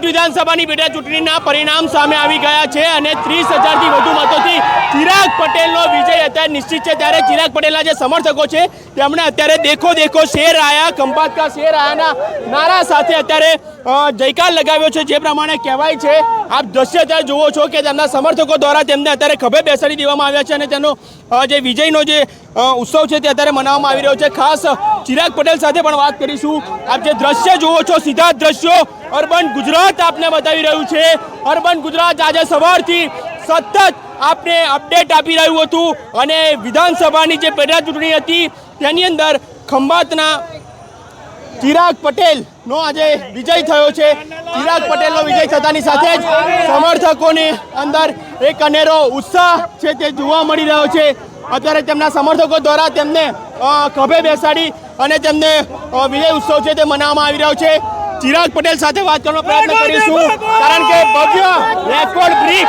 થરાદ વિધાનસભાની પેટા ચૂંટણીના પરિણામ સામે આવી ગયા છે અને ત્રીસ હજારથી વધુ મતોથી પટેલનો વિજય અત્યારે નિશ્ચિત છે. ત્યારે ચિરાગ પટેલના જે સમર્થકો છે, તેમણે અત્યારે દેખો દેખો શેર આયા ખંભાત કા શેર આયાના નારા સાથે અત્યારે જયકાર લગાવ્યો છે. જે પ્રમાણે કહેવાય છે, આપ દ્રશ્ય અત્યારે જુઓ છો કે તેમના સમર્થકો દ્વારા તેમને અત્યારે ખભે બેસાડી દેવામાં આવ્યા છે અને તેનો જે વિજયનો જે ઉત્સવ છે તે અત્યારે મનાવવામાં આવી રહ્યો છે. ખાસ ચિરાગ પટેલ સાથે પણ વાત કરીશું. આપ જે દ્રશ્ય જુઓ છો, સીધા દ્રશ્યો અર્બન ગુજરાત આપને બતાવી રહ્યું છે. અર્બન ગુજરાત આજે સવારથી સતત આપને અપડેટ આપી રહ્યું હતું અને વિધાનસભાની જે પેટા ચૂંટણી હતી, તેની અંદર ખંભાતના ચિરાગ પટેલનો આજે વિજય થયો છે. ચિરાગ પટેલનો વિજય થતાની સાથે જ સમર્થકોની અંદર એક અનેરો ઉત્સાહ છે તે જોવા મળી રહ્યો છે. અત્યારે તેમના સમર્થકો દ્વારા તેમને ખભે બેસાડી અને તેમને વિજય ઉત્સવ છે તે મનાવવામાં આવી રહ્યો છે. ચિરાગ પટેલ સાથે વાત કરવાનો પ્રયત્ન કરીશું. કારણ કે ભવ્ય રેકોર્ડ બ્રેક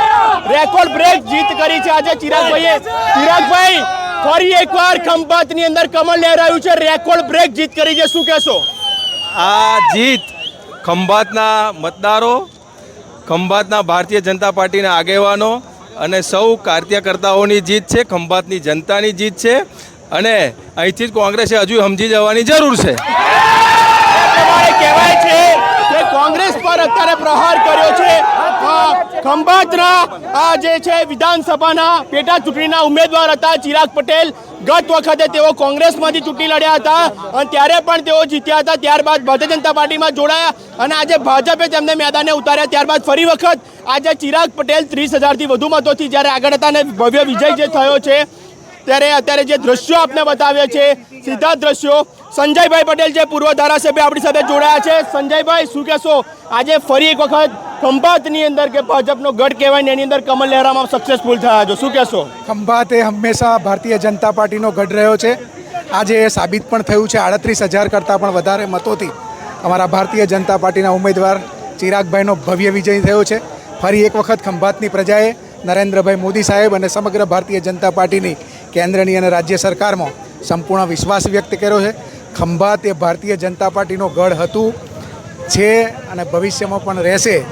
રેકોર્ડ બ્રેક જીત કરી છે આજે ચિરાગભાઈએ. ચિરાગભાઈ ફરી એકવાર ખંભાતની અંદર કમળ લહેરાયું છે. રેકોર્ડ બ્રેક જીત કરી છે. શું કહેશો? આ જીત ખંભાતના મતદારો ખંભાતના ભારતીય જનતા પાર્ટીના આગેવાનો અને સૌ કાર્યકર્તાઓની જીત છે. ખંભાતની જનતાની જીત છે. અને અહીંથી જ કોંગ્રેસે હજુ સમજી જવાની જરૂર છે. કહેવાય છે કે કોંગ્રેસ પર અત્યારે પ્રહાર કર્યો છે અ, ખંભાતના આ જે છે વિધાનસભાના પેટા ચૂંટણીના ઉમેદવાર હતા ચિરાગ પટેલ. ગત વખતે તેઓ કોંગ્રેસમાંથી ચૂંટણી લડ્યા હતા અને ત્યારે પણ તેઓ જીત્યા હતા. ત્યારબાદ ભારતીય જનતા પાર્ટીમાં જોડાયા અને આજે ભાજપે તેમને મેદાને ઉતાર્યા. ત્યારબાદ ફરી વખત આજે ચિરાગ પટેલ ત્રીસ હજારથી વધુ મતોથી જ્યારે આગળ હતા અને ભવ્ય વિજય જે થયો છે, ત્યારે અત્યારે જે દ્રશ્યો આપને બતાવ્યા છે, સીધા દ્રશ્યો. સંજયભાઈ પટેલ જે પૂર્વ ધારાસભ્ય આપણી સાથે જોડાયા છે. સંજયભાઈ, શું કહેશો? આજે ફરી એક વખત ખંભાતની અંદર કે ભાજપનો ગઢ કહેવાય ને એની અંદર કમલ લહેરામાં સક્સેસફુલ થયા છો. શું કહેશો? ખંભાત એ હંમેશા ભારતીય જનતા પાર્ટીનો ગઢ રહ્યો છે. આજે એ સાબિત પણ થયું છે. આડત્રીસ હજાર કરતાં પણ વધારે મતોથી અમારા ભારતીય જનતા પાર્ટીના ઉમેદવાર ચિરાગભાઈનો ભવ્ય વિજય થયો છે. ફરી એક વખત ખંભાતની પ્રજાએ નરેન્દ્રભાઈ મોદી સાહેબ અને સમગ્ર ભારતીય જનતા પાર્ટીની કેન્દ્રની અને રાજ્ય સરકારમાં સંપૂર્ણ વિશ્વાસ વ્યક્ત કર્યો છે. ખંભાત એ ભારતીય જનતા પાર્ટીનો ગઢ હતું. છે અને ભવિષ્યમાં પણ રહેશે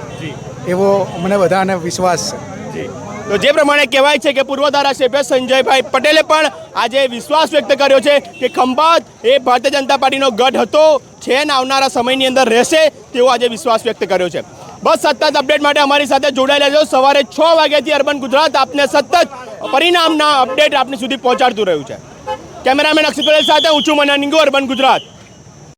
એવો મને બધાને વિશ્વાસ છે. તો જે પ્રમાણે કહેવાય છે કે પૂર્વ ધારાસભ્ય સંજયભાઈ પટેલે પણ આજે વિશ્વાસ વ્યક્ત કર્યો છે કે ખંભાત એ ભારતીય જનતા પાર્ટીનો ગઢ હતો છે ને આવનારા સમયની અંદર રહેશે તેવો આજે વિશ્વાસ વ્યક્ત કર્યો છે. બસ સતત અપડેટ માટે અમારી સાથે જોડાયેલા છો સવારે છ વાગ્યાથી અર્બન ગુજરાત આપને સતત પરિણામના અપડેટ આપની સુધી પહોંચાડતું રહ્યું છે. કેમેરામેન અક્ષિત સાથે ઊંચું મનાનિંગો નિંગુ અર્બન ગુજરાત.